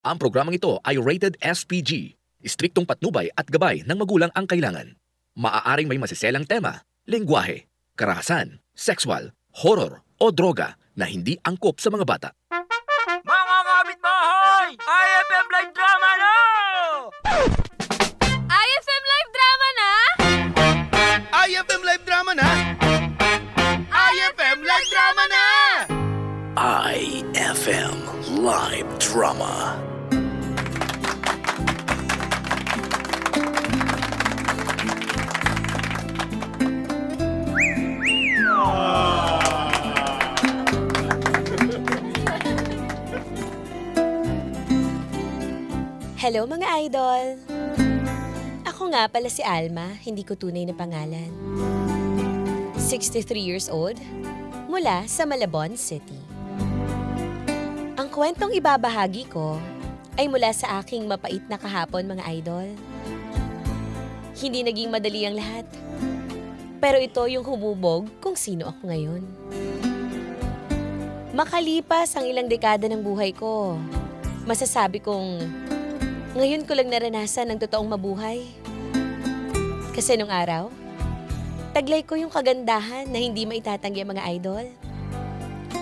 Ang programang ito ay rated SPG. Istriktong patnubay at gabay ng magulang ang kailangan. Maaaring may masiselang tema, lengguwahe, karahasan, sexual, horror o droga na hindi angkop sa mga bata. Mga kapitbahay! IFM Live Drama na! IFM Live Drama na? IFM Live Drama na! IFM Live Drama na! IFM Live Drama. Hello mga idol! Ako nga pala si Alma, hindi ko tunay na pangalan. 63 years old, mula sa Malabon City. Ang kwentong ibabahagi ko ay mula sa aking mapait na kahapon mga idol. Hindi naging madali ang lahat. Pero ito yung humubog kung sino ako ngayon. Makalipas ang ilang dekada ng buhay ko, masasabi kong ngayon ko lang naranasan ang totoong mabuhay. Kasi nung araw, taglay ko yung kagandahan na hindi maitatanggi ang mga idol.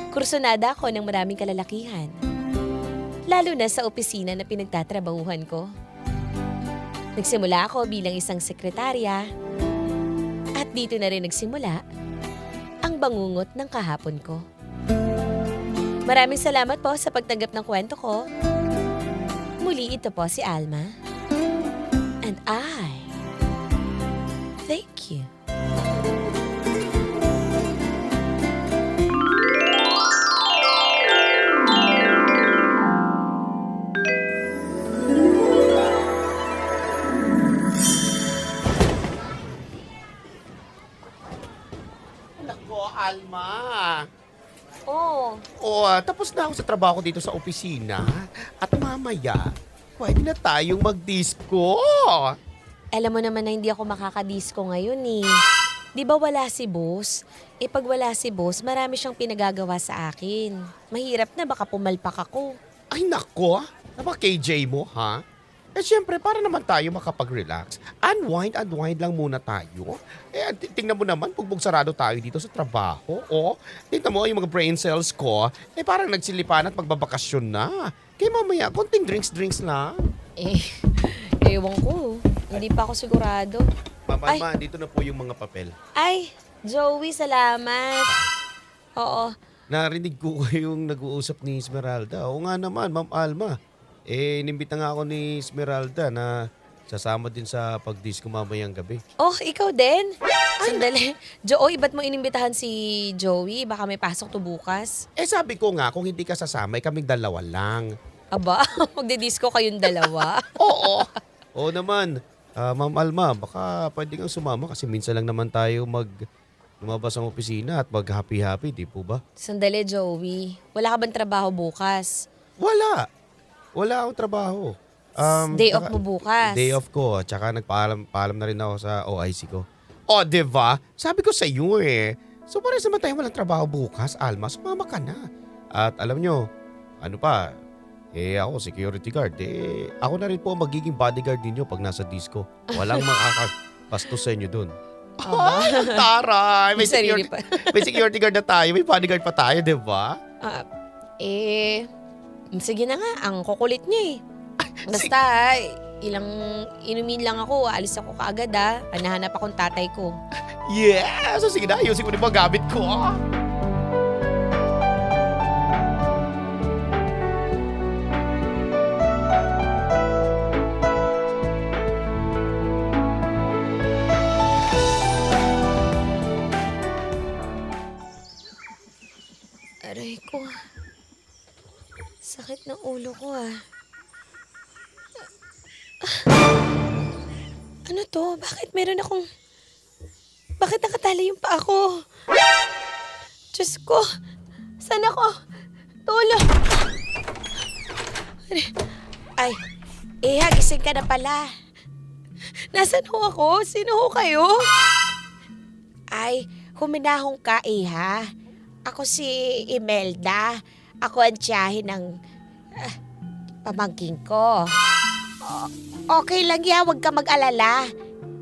Kursunada ako ng maraming kalalakihan. Lalo na sa opisina na pinagtatrabahuhan ko. Nagsimula ako bilang isang sekretarya. At dito na rin nagsimula ang bangungot ng kahapon ko. Maraming salamat po sa pagtanggap ng kwento ko. Muli ito po si Alma. And I thank you. Tapos na ako sa trabaho dito sa opisina. At mamaya, pwede na tayong mag-disco. alam mo naman na hindi ako makakadisko ngayon eh. Di ba wala si boss? E pag wala si boss, marami siyang pinagagawa sa akin. Mahirap na, baka pumalpak ako. Ay, nako. Napa KJ mo, ha? Eh, syempre, para naman tayo makapag-relax. Unwind, unwind lang muna tayo. Eh, tingnan mo naman, pugbog sarado tayo dito sa trabaho. O, tingnan mo, yung mga brain cells ko, eh, parang nagsilipan at magbabakasyon na. Kaya mamaya, konting drinks-drinks lang. Eh, ewan ko. Hindi pa ako sigurado. Mama, Ay. ma, dito na po yung mga papel. Ay, Joey, salamat. Oo, Narinig ko yung nag-uusap ni Esmeralda. Oo nga naman, Ma'am Alma. Eh, inimbita nga ako ni Esmeralda na sasama din sa pag-disco mamayang gabi. Oh, ikaw din? Sandali. Joey, ba't mo inimbitahan si Joey? Baka may pasok to bukas. Eh sabi ko nga, kung hindi ka sasama, eh, kaming dalawa lang. Aba, magdidisco kayong dalawa. Oo. Oo naman. Ah, Ma'am Alma, baka pwede kang sumama kasi minsan lang naman tayo mag lumabas ang opisina at mag-happy-happy, di po ba? Sandali, Joey. Wala ka bang trabaho bukas? Wala. Wala akong trabaho. Um, Day off mo bukas. Day off ko. Tsaka nagpaalam paalam na rin ako sa OIC ko. O, di ba? Sabi ko sa iyo eh. So, parang naman tayo walang trabaho bukas, Alma. Sumama ka na. At alam nyo, ano pa, eh ako, security guard. Eh, ako na rin po ang magiging bodyguard ninyo pag nasa disco. Walang makakabastos sa inyo dun. Aba. Ay, ang taray! May May sarili security, may security guard na tayo. May bodyguard pa tayo, di ba? Ah, eh, sige na nga. Ang kukulit niya eh. Basta, ilang inumin lang ako. Alis ako kaagad ah. Hanahanap akong tatay ko. Yeah! So sige na, ayusin ko na yung mga gamit ko. ah. Aray ko. Sakit ng ulo ko ah. Ano to? Bakit meron akong... Bakit nakatali yung paa ko? Diyos ko! Saan ako? Tulong! Ay, Eha, gising ka na pala. Nasaan ho ako? Sino ho kayo? Ay, huminahong ka, Eha. Ako si Imelda. Ako ang tiyahin ng... ah, pamangking ko. O- okay lang yan, huwag ka mag-alala.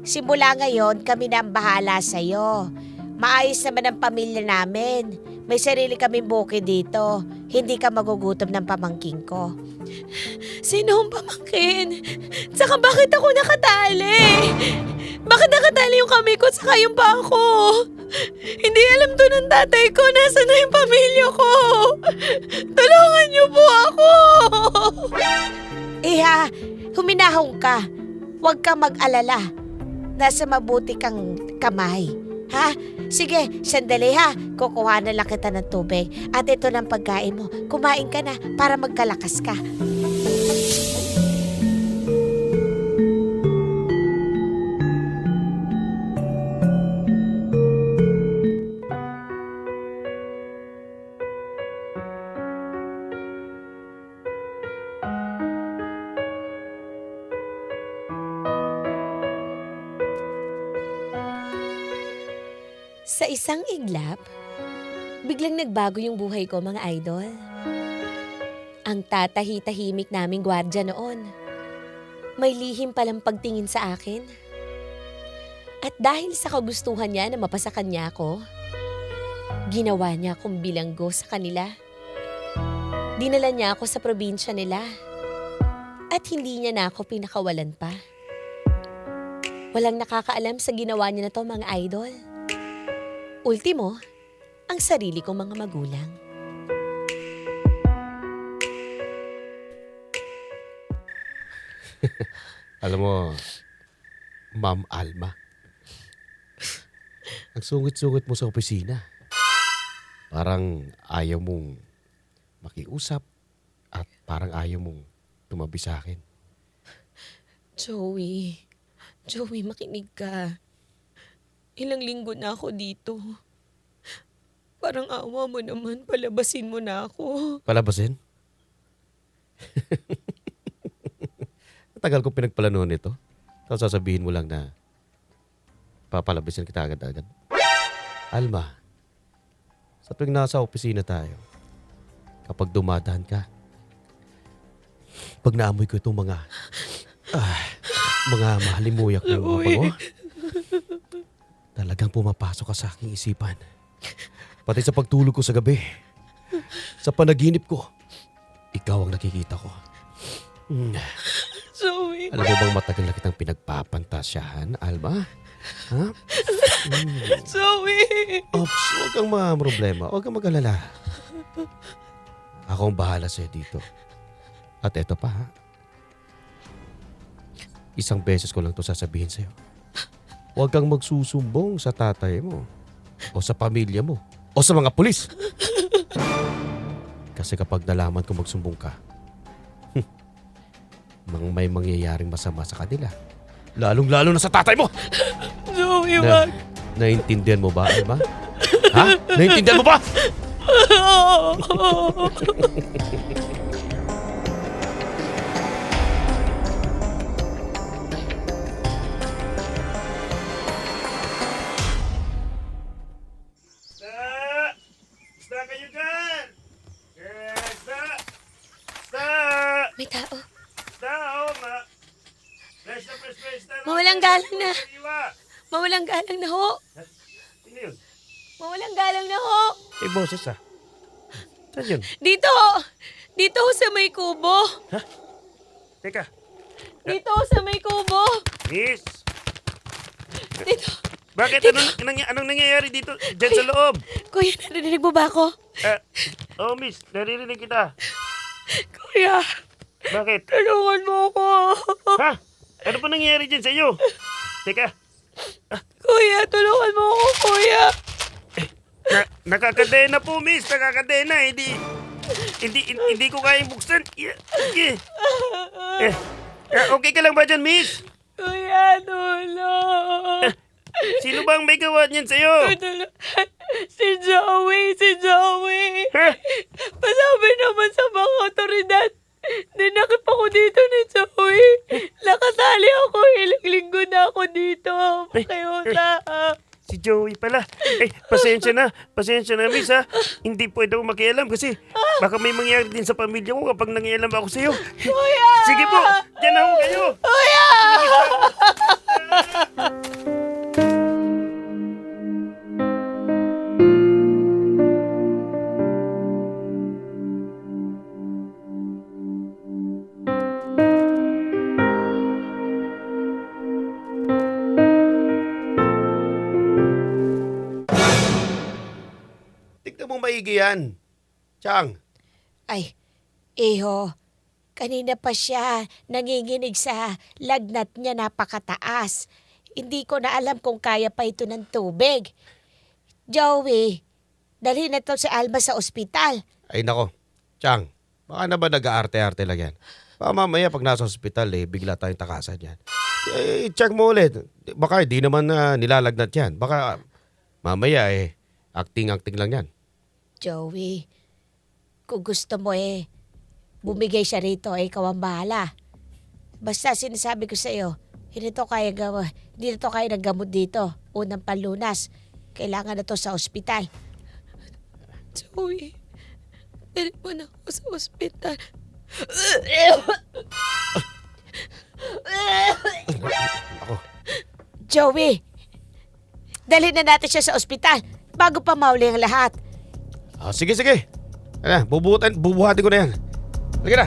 Simula ngayon, kami na ang bahala sa'yo. Maayos naman ang pamilya namin. May sarili kaming buki dito. Hindi ka magugutom ng pamangking ko. Sino ang pamangkin? Saka bakit ako nakatali? Bakit nakatali yung kami ko saka yung pa ako? Hindi alam to ng tatay ko. Nasaan na yung pamilya ko? Tulungan niyo po ako! Iha, huminahong ka. Huwag ka mag-alala. Nasa mabuti kang kamay. Ha? Sige, sandali ha. Kukuha na lang kita ng tubig. At ito ng pagkain mo. Kumain ka na para magkalakas ka. Isang iglap, biglang nagbago yung buhay ko mga idol. Ang tatahi-tahimik naming gwardya noon. May lihim palang pagtingin sa akin. At dahil sa kagustuhan niya na mapasakan niya ako, ginawa niya akong bilanggo sa kanila. Dinala niya ako sa probinsya nila. At hindi niya na ako pinakawalan pa. Walang nakakaalam sa ginawa niya na to mga idol. Ultimo, ang sarili kong mga magulang. Alam mo, Ma'am Alma. Ang sungit-sungit mo sa opisina. Parang ayaw mong makiusap at parang ayaw mong tumabi sa akin. Joey, Joey, makinig ka. Ilang linggo na ako dito. Parang awa mo naman, palabasin mo na ako. Palabasin? Tagal ko pinagplanuhan ito. Tapos sasabihin mo lang na papalabasin kita agad-agad. Alma, sa tuwing nasa opisina tayo, kapag dumadaan ka, pag naamoy ko itong mga, ah, mga mahalimuyak ng mga bango, talagang pumapasok ka sa aking isipan. Pati sa pagtulog ko sa gabi, sa panaginip ko, ikaw ang nakikita ko. Hmm. Joey, Alam mo bang matagal na kitang pinagpapantasyahan, Alma? Ha? Hmm. Joey! Ops, huwag kang mga problema. Huwag kang mag-alala. Ako ang bahala sa'yo dito. At eto pa, ha? Isang beses ko lang to sasabihin sa'yo. Huwag kang magsusumbong sa tatay mo. O sa pamilya mo. O sa mga pulis. Kasi kapag nalaman ko magsumbong ka, mang may mangyayaring masama sa kanila. Lalong-lalo na sa tatay mo! Joey, Na, naintindihan mo ba, Alma? ha? Naintindihan mo ba? Isda! galang na. Mawalang galang na ho. Sino yun? Mawalang galang na ho. May boses ah. Saan yun? Dito ho. Dito ho sa may kubo. Teka, Dito ho sa may kubo. miss! Dito. Bakit? Anong, anong, anong nangyayari dito? Diyan sa loob? Kuya, narinig mo ba ako? Ah, oh, miss, naririnig kita. Kuya, Bakit? tulungan mo ako. Ha? Ano pa nangyayari dyan sa iyo? Teka, Kuya, tulungan mo ako, kuya. na, nakakadena po, miss. Nakakadena. Hindi, hindi, hindi ko kayang buksan. Yeah, yeah. Eh, ah, okay ka lang ba dyan, miss? Kuya, tulong. Sino ba ang may gawa niyan sa'yo? Si Joey, si Joey. Ha? Pasabi naman sa mga otoridad. Dinakip ako dito ni Joey. Nakasali ako. Ilang linggo na ako dito. Pakiusa. Si Joey pala. Eh, pasensya na. Pasensya na, miss ha. Hindi pwede ako makialam kasi baka may mangyari din sa pamilya ko kapag nangialam ako sa'yo. Sige po, dyan na ho kayo. Tignan mo maigi yan. Chang, Ay, Iho, kanina pa siya nanginginig sa lagnat niya napakataas. Hindi ko na alam kung kaya pa ito ng tubig. Joey, dalhin na to si Alma sa ospital. ay nako. Chang, baka na ba nag-aarte-arte lang yan? Baka mamaya pag nasa ospital eh, bigla tayong takasan yan. Eh, check mo ulit. Baka di naman na nilalagnat yan. Baka mamaya eh, acting-acting lang yan. Joey, kung gusto mo eh, bumigay siya rito, eh, ikaw ang bahala. Basta sinasabi ko sa iyo, hindi to kaya gawa, hindi na to kaya ng gamot dito. Unang palunas. Kailangan na to sa ospital. Joey, dali mo na ako sa ospital. Ako, Joey, dali na natin siya sa ospital bago pa mauli ang lahat. Ah, sige, sige. Ano, bubuhatin, bubuhatin ko na yan. Sige na.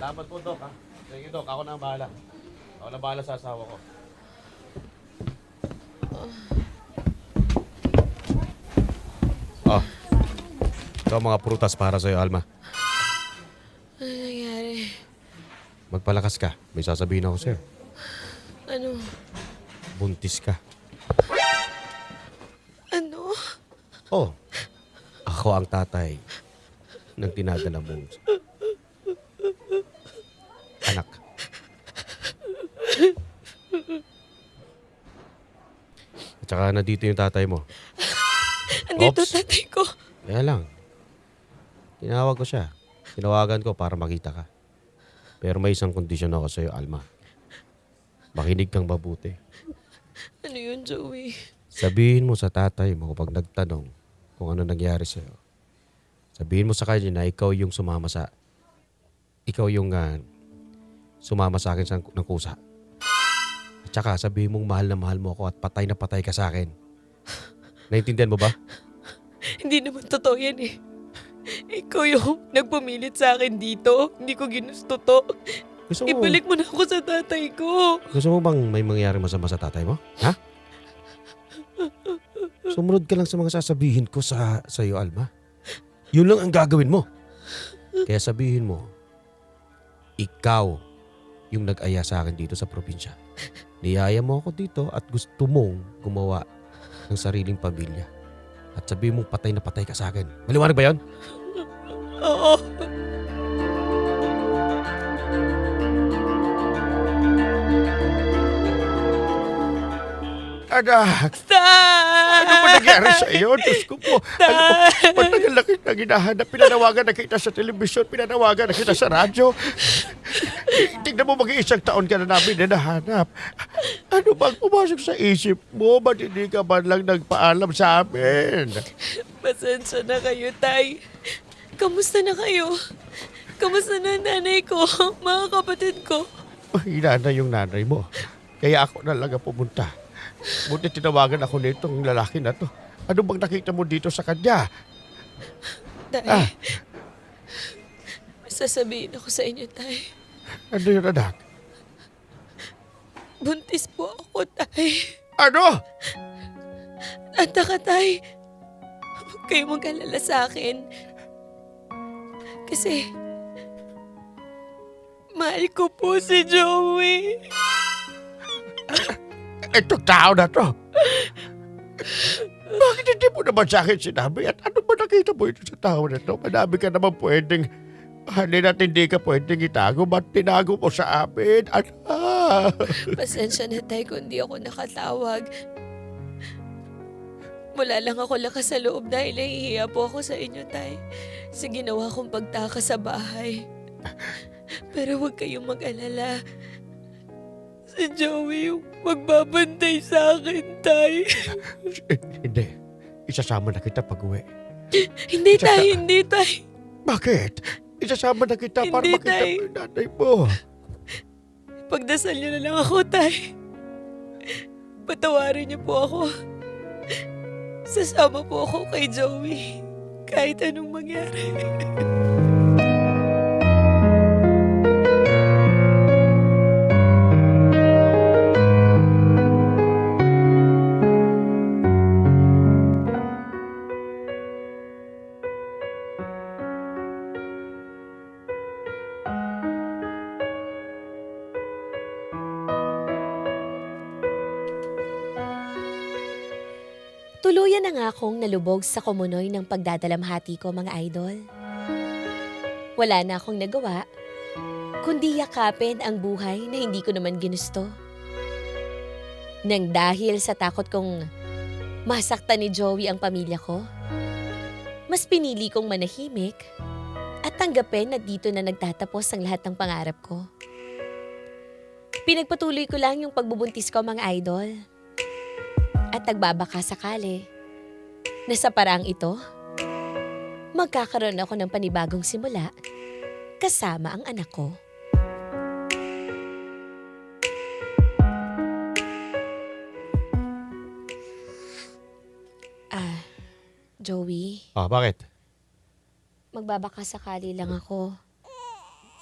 Salamat po, Dok. Ha? Sige, Dok. Ako na ang bahala. Ako na bahala sa asawa ko. Ito ang mga prutas para sa'yo, Alma. Ano nangyari? Magpalakas ka. May sasabihin ako sa'yo. Ano? Buntis ka. Ano? Oh. Ako ang tatay ng tinadala mong anak. At saka nandito yung tatay mo. Andito Oops. tatay ko. Kaya lang. Tinawag ko siya. Tinawagan ko para makita ka. Pero may isang kondisyon ako sa'yo, Alma. Makinig kang mabuti. Ano yun, Joey? Sabihin mo sa tatay mo kapag nagtanong kung ano nangyari sa'yo. Sabihin mo sa kanya na ikaw yung sumama sa... Ikaw yung ah, sumama sa akin sa, ng kusa. At saka sabihin mong mahal na mahal mo ako at patay na patay ka sa akin. Naintindihan mo ba? Hindi naman totoo yan eh. Ikaw yung nagpumilit sa akin dito. Hindi ko ginusto to. Gusto mo, Ibalik mo na ako sa tatay ko. gusto mo bang may mangyari masama sa tatay mo? Ha? Sumunod ka lang sa mga sasabihin ko sa sa iyo, Alma. Yun lang ang gagawin mo. Kaya sabihin mo, ikaw yung nag-aya sa akin dito sa probinsya. Niyaya mo ako dito at gusto mong gumawa ng sariling pamilya. At sabihin mong patay na patay ka sa akin. Maliwanag ba yon? Oo. Anak, Tay! ano ba nangyari sa iyo? Diyos ko po. Ano ba? Matagal na kita ginahanap. Pinanawagan na kita sa telebisyon. Pinanawagan na kita sa radyo. Tingnan mo, mag-iisang taon ka na namin na nahanap. Ano bang pumasok sa isip mo? Ba't hindi ka man lang nagpaalam sa amin? Pasensya na kayo, Tay. Kamusta na kayo? Kamusta na ang nanay ko? Mga kapatid ko? Mahina na yung nanay mo. Kaya ako na lang ang pumunta. Buti tinawagan ako nitong lalaki na to. Ano bang nakita mo dito sa kanya? Tay. Ah. May sasabihin ako sa inyo, Tay. Ano yun, anak? Buntis po ako, Tay. Ano? At ka, Tay. Huwag kayo mag-alala sa akin. Kasi, mahal ko po si Joey. Itong tao na to. Bakit hindi mo naman sa akin sinabi? At ano ba nakita mo ito sa tao na to? Madami ka naman pwedeng Halin at hindi ka pwedeng itago. Ba't tinago mo sa amin? Ano? Pasensya na, Tay, kung di ako nakatawag. Wala lang ako lakas sa loob dahil nahihiya po ako sa inyo, Tay. Sa ginawa kong pagtaka sa bahay. Pero huwag kayong mag-alala. Si Joey yung magbabantay sa akin, Tay. Hindi. Isasama na kita pag uwi. hindi, Tsaka- Tay. Hindi, Tay. Bakit? Isasama na kita para Hindi, makita Tay. mo yung nanay mo. Pagdasal niyo na lang ako, Tay. Patawarin niyo po ako. Sasama po ako kay Joey. Kahit anong mangyari. na nga akong nalubog sa kumunoy ng pagdadalamhati ko mga idol. Wala na akong nagawa, kundi yakapin ang buhay na hindi ko naman ginusto. Nang dahil sa takot kong masaktan ni Joey ang pamilya ko, mas pinili kong manahimik at tanggapin na dito na nagtatapos ang lahat ng pangarap ko. Pinagpatuloy ko lang yung pagbubuntis ko mga idol at nagbabaka sakali na sa paraang ito, magkakaroon ako ng panibagong simula kasama ang anak ko. Ah, Joey, Ah, bakit? magbabaka sakali lang ako.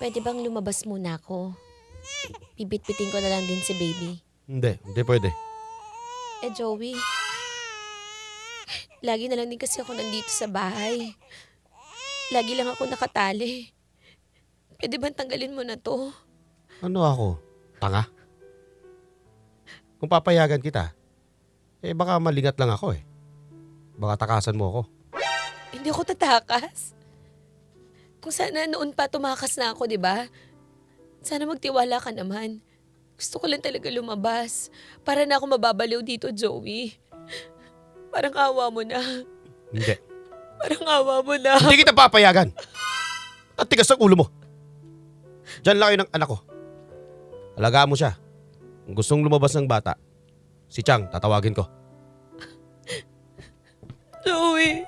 Pwede bang lumabas muna ako? Bibit-biting ko na lang din si baby. Hindi, hindi pwede. Eh, Joey. Lagi na lang din kasi ako nandito sa bahay. Lagi lang ako nakatali. Pwede ba tanggalin mo na to? Ano ako? Tanga? Kung papayagan kita, eh baka malingat lang ako eh. Baka takasan mo ako. Hindi ako tatakas. Kung sana noon pa tumakas na ako, di ba? Sana magtiwala ka naman. Gusto ko lang talaga lumabas. Para na ako mababaliw dito, Joey. Parang awa mo na. Hindi. Parang awa mo na. Hindi kita papayagan. At tigas ng ulo mo. Diyan lang kayo ng anak ko. Alagaan mo siya. Kung gustong lumabas ng bata, si Chang, tatawagin ko. Joey.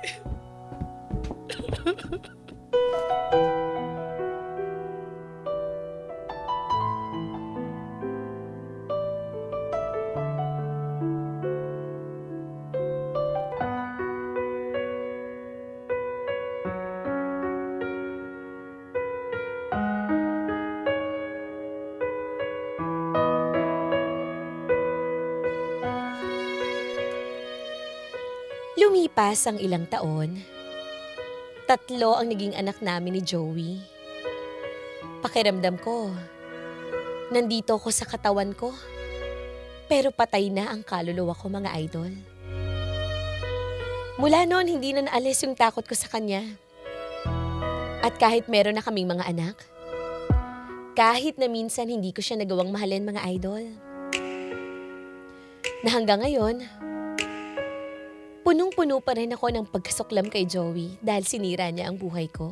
Lumipas ang ilang taon. Tatlo ang naging anak namin ni Joey. Pakiramdam ko, nandito ko sa katawan ko. Pero patay na ang kaluluwa ko mga idol. Mula noon, hindi na naalis yung takot ko sa kanya. At kahit meron na kaming mga anak, kahit na minsan hindi ko siya nagawang mahalin mga idol. Na hanggang ngayon, Punong-puno pa rin ako ng pagkasuklam kay Joey dahil sinira niya ang buhay ko.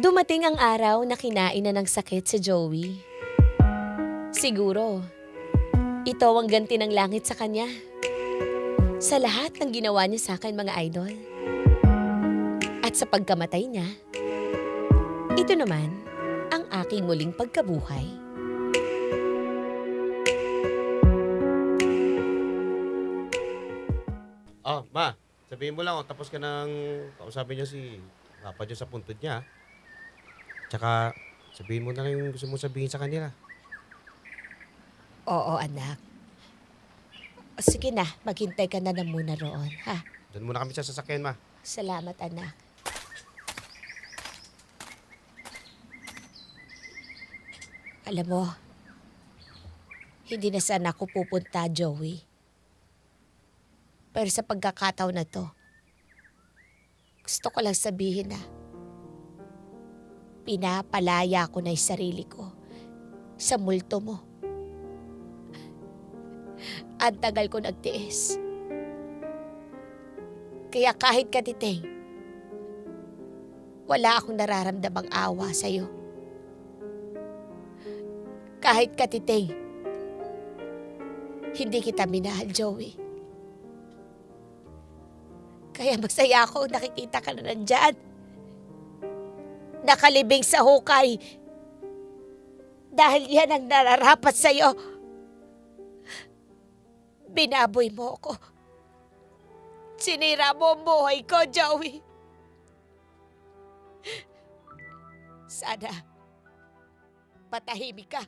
Dumating ang araw na kinain na ng sakit si Joey. Siguro, ito ang ganti ng langit sa kanya. Sa lahat ng ginawa niya sa akin mga idol. At sa pagkamatay niya, ito naman ang aking muling pagkabuhay. Oh, ma, sabihin mo lang, oh, tapos ka nang kausapin niya si Papa dyan sa puntod niya. Tsaka, sabihin mo na lang yung gusto mo sabihin sa kanila. Oo, anak. Sige na, maghintay ka na na muna roon, ha? Doon muna kami sa sasakyan, ma. Salamat, anak. Alam mo, hindi na sana ako pupunta, Joey. Pero sa pagkakataon na to, gusto ko lang sabihin na pinapalaya ko na yung sarili ko sa multo mo. Ang tagal ko nagtiis. Kaya kahit katiting, wala akong nararamdamang awa sa'yo. Kahit katiting, hindi kita minahal, Joey. Kaya masaya ako nakikita ka na nandyan. Nakalibing sa hukay. Dahil yan ang nararapat sa'yo. Binaboy mo ako. Sinira mo ang buhay ko, Joey. Sana, patahimik ka.